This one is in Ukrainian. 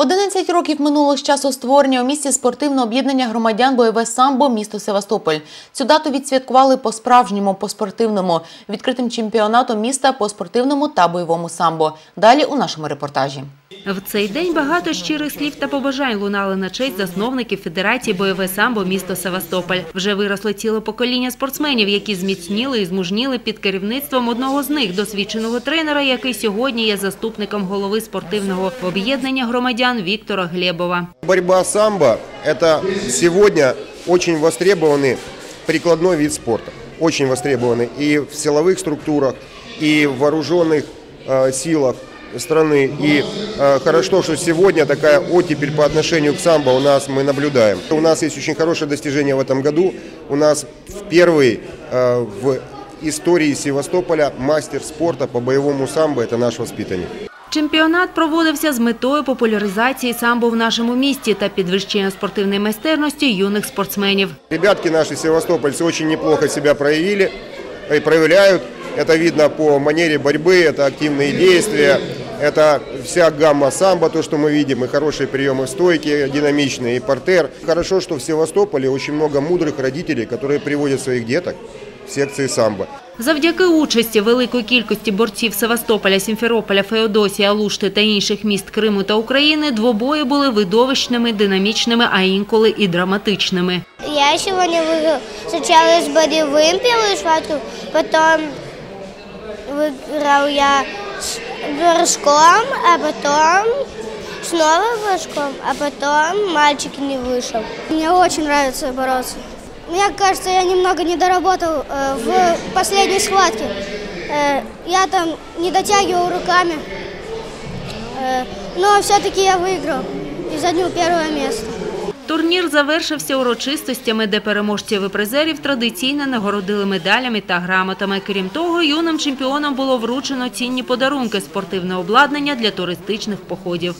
11 років минуло з часу створення у місті спортивного об'єднання громадян бойове самбо місто Севастополь. Цю дату відсвяткували по-справжньому, по-спортивному, відкритим чемпіонатом міста по спортивному та бойовому самбо. Далі у нашому репортажі. В цей день багато щирих слів та побажань лунали на честь засновників Федерації бойове самбо місто Севастополь. Вже виросло ціле покоління спортсменів, які зміцніли і змужніли під керівництвом одного з них, досвідченого тренера, який сьогодні є заступником голови спортивного об'єднання громадян Віктора Глебова. Борьба самбо – это сегодня очень востребованный прикладной вид спорта. Очень востребованный и в силовых структурах, и в вооруженных э, силах страны. И э, хорошо, что сегодня такая оттепель по отношению к самбо у нас мы наблюдаем. У нас есть очень хорошее достижение в этом году. У нас впервые э, в истории Севастополя мастер спорта по боевому самбо – это наш воспитанник. Чемпіонат проводився з метою популяризації самбо в нашому місті та підвищення спортивної майстерності юних спортсменів. Ребятки наши севастопольцы очень неплохо себя проявили и проявляют. Это видно по манере борьбы, это активные действия, это вся гамма самбо, то, что мы видим, и хорошие приемы в стойке, динамичные, и портер. Хорошо, что в Севастополе очень много мудрых родителей, которые приводят своих деток в секции самбо. Завдяки участі великої кількості борців Севастополя, Сімферополя, Феодосії, Алушти та інших міст Криму та України двобої були видовищними, динамічними, а інколи і драматичними. Я сегодня выиграл сначала с боревым первую схватку, потом выиграл я горшком, а потом снова горшком, а потом мальчик не вышел. Мне очень нравится бороться. Мне кажется, я немного не доработал э, в последней схватке. Э, я там не дотягивал руками, э, но все-таки я выиграл и занял первое место. Турнір завершився урочистостями, де переможців і призерів традиційно нагородили медалями та грамотами. Крім того, юним чемпіонам було вручено цінні подарунки – спортивне обладнання для туристичних походів.